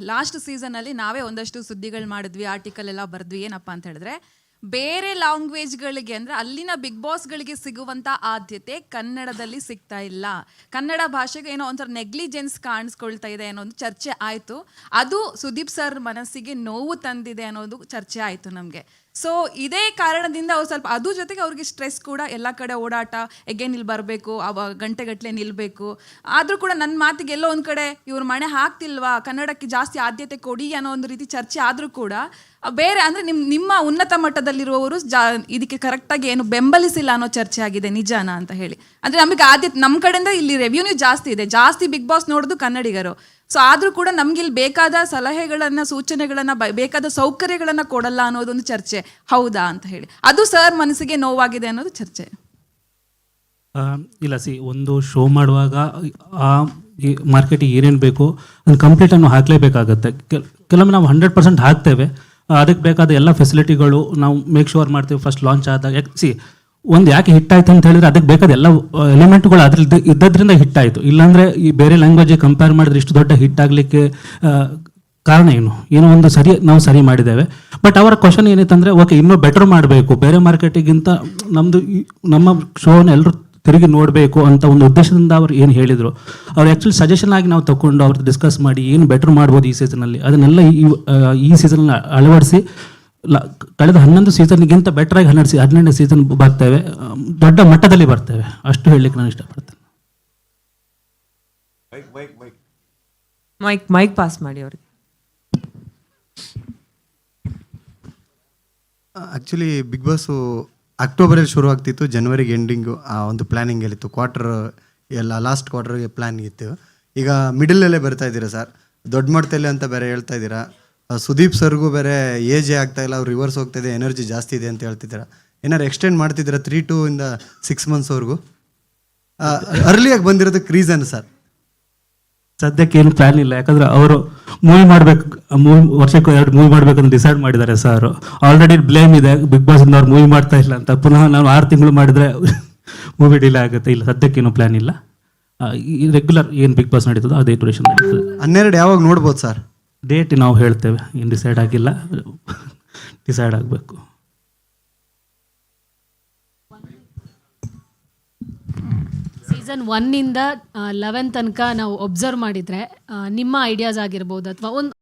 Last ಸೀಸನಲ್ಲಿ ನಾವೇ ಒಂದಷ್ಟು ಸುದ್ದಿಗಳು ಮಾಡಿದ್ವಿ ಆರ್ಟಿಕಲ್ ಎಲ್ಲ ಬರೆದ್ವಿ, ಏನಪ್ಪ ಅಂತ ಹೇಳಿದ್ರೆ, ಬೇರೆ ಲ್ಯಾಂಗ್ವೇಜ್ಗಳಿಗೆ ಅಂದ್ರೆ ಅಲ್ಲಿನ ಬಿಗ್ ಬಾಸ್ಗಳಿಗೆ ಸಿಗುವಂಥ ಆದ್ಯತೆ ಕನ್ನಡದಲ್ಲಿ ಸಿಗ್ತಾ ಇಲ್ಲ. ಕನ್ನಡ ಭಾಷೆಗೆ ಏನೋ ಒಂಥರ ನೆಗ್ಲಿಜೆನ್ಸ್ ಕಾಣಿಸ್ಕೊಳ್ತಾ ಇದೆ ಅನ್ನೋ ಒಂದು ಚರ್ಚೆ ಆಯಿತು. ಅದು ಸುದೀಪ್ ಸರ್ ಮನಸ್ಸಿಗೆ ನೋವು ತಂದಿದೆ ಅನ್ನೋದು ಚರ್ಚೆ ಆಯಿತು ನಮಗೆ. ಸೊ ಇದೇ ಕಾರಣದಿಂದ ಅವ್ರು ಸ್ವಲ್ಪ ಅದು ಜೊತೆಗೆ ಅವ್ರಿಗೆ ಸ್ಟ್ರೆಸ್ ಕೂಡ ಎಲ್ಲ ಕಡೆ ಓಡಾಟ ಎಗೇನ್ ಇಲ್ಲಿ ಬರಬೇಕು, ಅವ ಗಂಟೆಗಟ್ಟಲೆ ನಿಲ್ಲಬೇಕು ಆದರೂ ಕೂಡ ನನ್ನ ಮಾತಿಗೆ ಎಲ್ಲೋ ಒಂದು ಕಡೆ ಇವ್ರ ಮಣೆ ಹಾಕ್ತಿಲ್ವಾ, ಕನ್ನಡಕ್ಕೆ ಜಾಸ್ತಿ ಆದ್ಯತೆ ಕೊಡಿ ಅನ್ನೋ ಒಂದು ರೀತಿ ಚರ್ಚೆ ಆದರೂ ಕೂಡ ಬೇರೆ ಅಂದರೆ ನಿಮ್ಮ ನಿಮ್ಮ ಉನ್ನತ ಮಟ್ಟದಲ್ಲಿರುವವರು ಜಾ, ಇದಕ್ಕೆ ಕರೆಕ್ಟಾಗಿ ಏನು ಬೆಂಬಲಿಸಿಲ್ಲ ಅನ್ನೋ ಚರ್ಚೆ ಆಗಿದೆ, ನಿಜಾನ ಅಂತ ಹೇಳಿ. ಅಂದರೆ ನಮಗೆ ಆದ್ಯತೆ ನಮ್ಮ ಕಡೆಯಿಂದ ಇಲ್ಲಿ ರೆವ್ಯೂನ್ಯೂ ಜಾಸ್ತಿ ಇದೆ, ಜಾಸ್ತಿ ಬಿಗ್ ಬಾಸ್ ನೋಡೋದು ಕನ್ನಡಿಗರು. ಸೊ ಆದರೂ ಕೂಡ ನಮಗಿಲ್ಲಿ ಬೇಕಾದ ಸಲಹೆಗಳನ್ನು, ಸೂಚನೆಗಳನ್ನು ಬೇಕಾದ ಸೌಕರ್ಯಗಳನ್ನು ಕೊಡಲ್ಲ ಅನ್ನೋದೊಂದು ಚರ್ಚೆ. ಹೌದಾ ಅಂತ ಹೇಳಿ. ಅದು ಸರ್ ಮನಸ್ಸಿಗೆ ನೋವಾಗಿದೆ ಅನ್ನೋದು ಚರ್ಚೆ. ಇಲ್ಲ ಸಿ, ಒಂದು ಶೋ ಮಾಡುವಾಗ, ಆ ಮಾರ್ಕೆಟಿಗೆ ಏನೇನು ಬೇಕು ಅದು ಕಂಪ್ಲೀಟನ್ನು ಹಾಕಲೇಬೇಕಾಗತ್ತೆ. ಕೆಲ್- ಕೆಲವೊಮ್ಮೆ ನಾವು ಹಂಡ್ರೆಡ್ ಪರ್ಸೆಂಟ್ ಹಾಕ್ತೇವೆ. ಅದಕ್ಕೆ ಬೇಕಾದ ಎಲ್ಲ ಫೆಸಿಲಿಟಿಗಳು ನಾವು ಮೇಕ್ ಶೋರ್ ಮಾಡ್ತೇವೆ. ಫಸ್ಟ್ ಲಾಂಚ್ ಆದಾಗ, ಸಿ ಒಂದು ಯಾಕೆ ಹಿಟ್ ಆಯ್ತು ಅಂತ ಹೇಳಿದ್ರೆ ಅದಕ್ಕೆ ಬೇಕಾದ ಎಲ್ಲ ಎಲಿಮೆಂಟ್ಗಳು ಅದ್ರದ್ದು ಇದ್ದದ್ರಿಂದ ಹಿಟ್ ಆಯ್ತು ಇಲ್ಲಾಂದರೆ ಈ ಬೇರೆ ಲ್ಯಾಂಗ್ವೇಜಿಗೆ ಕಂಪೇರ್ ಮಾಡಿದ್ರೆ ಇಷ್ಟು ದೊಡ್ಡ ಹಿಟ್ ಆಗಲಿಕ್ಕೆ ಕಾರಣ ಏನು? ಏನೋ ಒಂದು ಸರಿ, ನಾವು ಸರಿ ಮಾಡಿದ್ದೇವೆ. ಬಟ್ ಅವರ ಕ್ವಶನ್ ಏನಿತ್ತಂದರೆ ಓಕೆ ಇನ್ನೂ ಬೆಟರ್ ಮಾಡಬೇಕು. ಬೇರೆ ಮಾರ್ಕೆಟಿಗಿಂತ ನಮ್ಮದು ನಮ್ಮ ಶೋನ ಎಲ್ಲರೂ ತಿರುಗಿ ನೋಡಬೇಕು ಅಂತ ಒಂದು ಉದ್ದೇಶದಿಂದ ಅವ್ರು ಏನು ಹೇಳಿದರು. ಅವ್ರು ಆ್ಯಕ್ಚುಲಿ ಸಜೆಷನ್ ಆಗಿ ನಾವು ತಗೊಂಡು ಅವ್ರದ್ದು ಡಿಸ್ಕಸ್ ಮಾಡಿ ಏನು ಬೆಟರ್ ಮಾಡ್ಬೋದು ಈ ಸೀಸನಲ್ಲಿ ಅದನ್ನೆಲ್ಲ ಈ ಈ ಸೀಸನ್ ಅಳವಡಿಸಿ ಕಳೆದ ಹನ್ನೊಂದು ಸೀಸನ್ಗಿಂತ ಬೆಟ್ರಾಗಿ ಹನ್ನೆರಡು ಸೀ ಹದಿನೆಂಟು ಸೀಸನ್ ಬರ್ತೇವೆ. ದೊಡ್ಡ ಮಟ್ಟದಲ್ಲಿ ಬರ್ತೇವೆ. ಅಷ್ಟು ಹೇಳಲಿಕ್ಕೆ ನಾನು ಇಷ್ಟಪಡ್ತೇನೆ. ಮೈಕ್ ಮೈಕ್ ಪಾಸ್ ಮಾಡಿ ಅವ್ರಿಗೆ. ಆ್ಯಕ್ಚುಲಿ ಬಿಗ್ ಬಾಸು ಅಕ್ಟೋಬರಲ್ಲಿ ಶುರು ಆಗ್ತಿತ್ತು ಜನವರಿಗೆ ಎಂಡಿಂಗು ಆ ಒಂದು ಪ್ಲ್ಯಾನಿಂಗ್ ಎಲ್ಲಿತ್ತು ಕ್ವಾರ್ಟರ್ ಎಲ್ಲ ಲಾಸ್ಟ್ ಕ್ವಾರ್ಟರ್ಗೆ ಪ್ಲ್ಯಾನ್ ಇತ್ತು. ಈಗ ಮಿಡಲಲ್ಲೇ ಬರ್ತಾ ಇದ್ದೀರಾ ಸರ್ ದೊಡ್ಡ ಮಟ್ಟದಲ್ಲಿ ಅಂತ ಬೇರೆ ಹೇಳ್ತಾ ಇದ್ದೀರಾ? ಸುದೀಪ್ ಸರ್ಗೂ ಬೇರೆ ಏಜೇ ಆಗ್ತಾ ಇಲ್ಲ ಅವ್ರು ರಿವರ್ಸ್ ಹೋಗ್ತಾ ಇದೆ ಎನರ್ಜಿ ಜಾಸ್ತಿ ಇದೆ ಅಂತ ಹೇಳ್ತಿದ್ದೀರಾ? ಏನಾರು ಎಕ್ಸ್ಟೆಂಡ್ ಮಾಡ್ತಿದ್ದೀರಾ ತ್ರೀ ಟು ಇಂದ ಸಿಕ್ಸ್ ಮಂತ್ಸ್ವರೆಗೂ ಅರ್ಲಿಯಾಗಿ ಬಂದಿರೋದಕ್ಕೆ ರೀಸನ್ ಸರ್ ಸದ್ಯಕ್ಕೆ ಏನು ಪ್ಲಾನ್ ಇಲ್ಲ ಯಾಕಂದ್ರೆ ಅವರು ಮೂವಿ ಮಾಡ್ಬೇಕು ಮೂವಿ ವರ್ಷಕ್ಕೆ ಎರಡು ಮೂವಿ ಮಾಡ್ಬೇಕಂತ ಡಿಸೈಡ್ ಮಾಡಿದ್ದಾರೆ ಸರ್ ಆಲ್ರೆಡಿ ಬ್ಲೇಮ್ ಇದೆ ಬಿಗ್ ಬಾಸ್ ಅವ್ರು ಮೂವಿ ಮಾಡ್ತಾ ಇಲ್ಲ ಅಂತ. ಪುನಃ ನಾವು ಆರು ತಿಂಗಳು ಮಾಡಿದ್ರೆ ಮೂವಿ ಡಿಲೇ ಆಗುತ್ತೆ ಇಲ್ಲ ಸದ್ಯಕ್ಕೇನು ಪ್ಲಾನ್ ಇಲ್ಲ. ಈ ರೆಗ್ಯುಲರ್ ಏನು ಬಿಗ್ ಬಾಸ್ ನಡೀತದೋ ಅದೇ ಡ್ಯೂರೇಷನ್ ನಡೀತದೆ. ಹನ್ನೆರಡು ಯಾವಾಗ ನೋಡ್ಬೋದು ಸರ್ ಡೇಟ್ ನಾವು ಹೇಳ್ತೇವೆ. ಏನು ಡಿಸೈಡ್ ಆಗಿಲ್ಲ. ಡಿಸೈಡ್ ಆಗಬೇಕು. ಸೀಸನ್ ಒನ್ನಿಂದ ಲೆವೆನ್ ತನಕ ನಾವು ಒಬ್ಸರ್ವ್ ಮಾಡಿದರೆ ನಿಮ್ಮ ಐಡಿಯಾಸ್ ಆಗಿರ್ಬೋದು ಅಥವಾ ಒಂದು